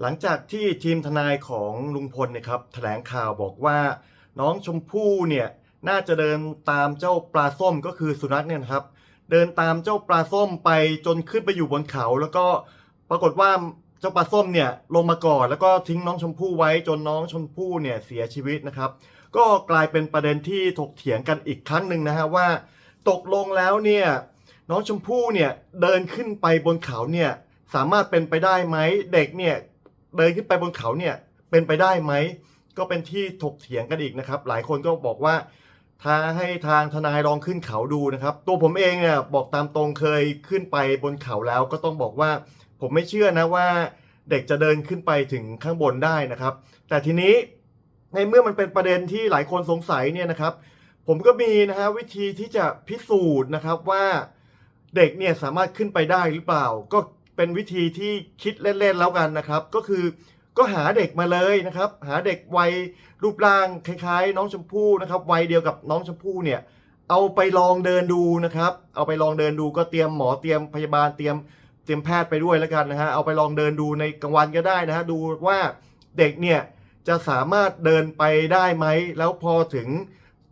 หลังจากที่ทีมทนายของลุงพลเนะครับแถลงข่าวบอกว่า น้องชมพู่เนี่ยน่าจะเดินตามเจ้าปลาส้มก็คือสุนัขเนี่ยนะครับ เดินตามเจ้าปลาส้มไปจนขึ้นไปอยู่บนเขา แล้วก็ปรากฏว่าเจ้าปลาส้มเนี่ยลงมาก่อนแล้วก็ทิ้งน้องชมพู่ไว้จนน้องชมพู่เนี่ยเสียชีวิตนะครับ ก็กลายเป็นประเด็นที่ถกเถียงกันอีกครั้งหนึ่งนะฮะว่า ตกลงแล้วเนี่ยน้องชมพู่เนี่ยเดินขึ้นไปบนเขาเนี่ยสามารถเป็นไปได้ไหมเด็กเนี่ย เดินขึ้นไปบนเขาเนี่ยเป็นไปได้ไหม ก็เป็นที่ถกเถียงกันอีกนะครับ หลายคนก็บอกว่าถ้าให้ทางทนายลองขึ้นเขาดูนะครับ ตัวผมเองเนี่ยบอกตามตรงเคยขึ้นไปบนเขาแล้ว ก็ต้องบอกว่าผมไม่เชื่อนะว่าเด็กจะเดินขึ้นไปถึงข้างบนได้นะครับ แต่ทีนี้ในเมื่อมันเป็นประเด็นที่หลายคนสงสัยเนี่ยนะครับ ผมก็มีนะฮะวิธีที่จะพิสูจน์นะครับว่าเด็กเนี่ยสามารถขึ้นไปได้หรือเปล่า ก็ เป็นวิธีที่คิดเล่นๆแล้วกันนะครับ ก็คือก็หาเด็กมาเลยนะครับ หาเด็กวัยรูปร่างคล้ายๆ น้องชมพู่นะครับวัยเดียวกับน้องชมพู่เนี่ยเอาไปลองเดินดูนะครับ เอาไปลองเดินดูก็เตรียมหมอเตรียมพยาบาลเตรียมเตรียมแพทย์ไปด้วยแล้วกันนะฮะเอาไปลองเดินดูในกลางวันก็ได้นะฮะดูว่าเด็กเนี่ยจะสามารถเดินไปได้ไหมแล้วพอถึง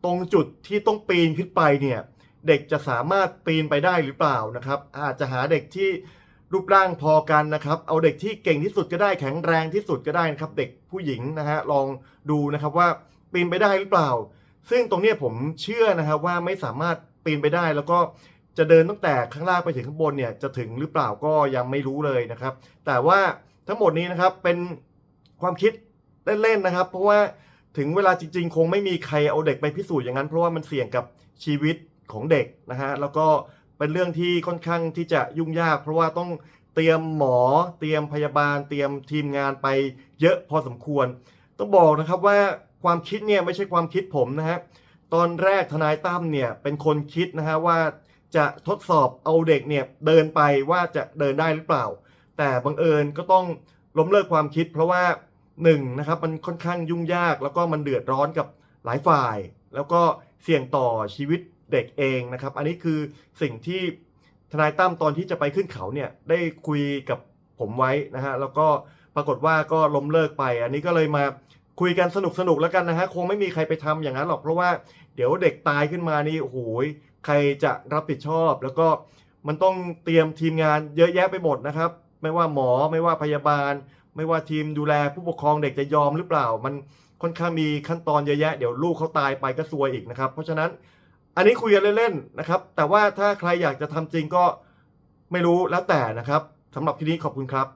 ตรงจุดที่ต้องปีนขึ้นไปเนี่ยเด็กจะสามารถปีนไปได้หรือเปล่านะครับ อาจจะหาเด็กที่ รูปร่างพอกันนะครับ เอาเด็กที่เก่งที่สุดก็ได้แข็งแรงที่สุดก็ได้นะครับ เด็กผู้หญิงนะฮะลองดูนะครับว่าปีนไปได้หรือเปล่า ซึ่งตรงนี้ผมเชื่อนะครับว่าไม่สามารถปีนไปได้แล้วก็จะเดินตั้งแต่ข้างล่างไปถึงข้างบนเนี่ยจะถึงหรือเปล่าก็ยังไม่รู้เลยนะครับ แต่ว่าทั้งหมดนี้นะครับเป็นความคิดเล่นๆนะครับ เพราะว่าถึงเวลาจริง ๆ คงไม่มีใครเอาเด็กไปพิสูจน์อย่างนั้น เพราะว่ามันเสี่ยงกับชีวิตของเด็กนะฮะแล้วก็ เป็นเรื่องที่ค่อนข้างที่จะยุ่งยาก เพราะว่าต้องเตรียมหมอ เตรียมพยาบาล เตรียมทีมงานไปเยอะพอสมควร ต้องบอกนะครับว่าความคิดเนี่ยไม่ใช่ความคิดผมนะฮะตอนแรกทนายตั้มเนี่ยเป็นคนคิดนะฮะว่าจะทดสอบเอาเด็กเนี่ยเดินไปว่าจะเดินได้หรือเปล่า แต่บังเอิญก็ต้องล้มเลิกความคิด เพราะว่าหนึ่งนะครับมันค่อนข้างยุ่งยาก แล้วก็มันเดือดร้อนกับหลายฝ่าย แล้วก็เสี่ยงต่อชีวิต เด็กเองนะครับ อันนี้คือสิ่งที่ทนายตั้มตอนที่จะไปขึ้นเขาเนี่ยได้คุยกับผมไว้นะฮะแล้วก็ปรากฏว่าก็ล้มเลิกไป อันนี้ก็เลยมาคุยกันสนุกสนุกแล้วกันนะฮะคงไม่มีใครไปทำอย่างนั้นหรอกเพราะว่าเดี๋ยวเด็กตายขึ้นมานี่โอ้โหใครจะรับผิดชอบ แล้วก็มันต้องเตรียมทีมงานเยอะแยะไปหมดนะครับ ไม่ว่าหมอไม่ว่าพยาบาล ไม่ว่าทีมดูแลผู้ปกครองเด็กจะยอมหรือเปล่า มันค่อนข้างมีขั้นตอนเยอะแยะเดี๋ยวลูกเขาตายไปก็ซวยอีกนะครับ เพราะฉะนั้น อันนี้คุยกันเล่นๆนะครับ แต่ว่าถ้าใครอยากจะทำจริงก็ไม่รู้แล้วแต่นะครับสำหรับที่นี้ขอบคุณครับ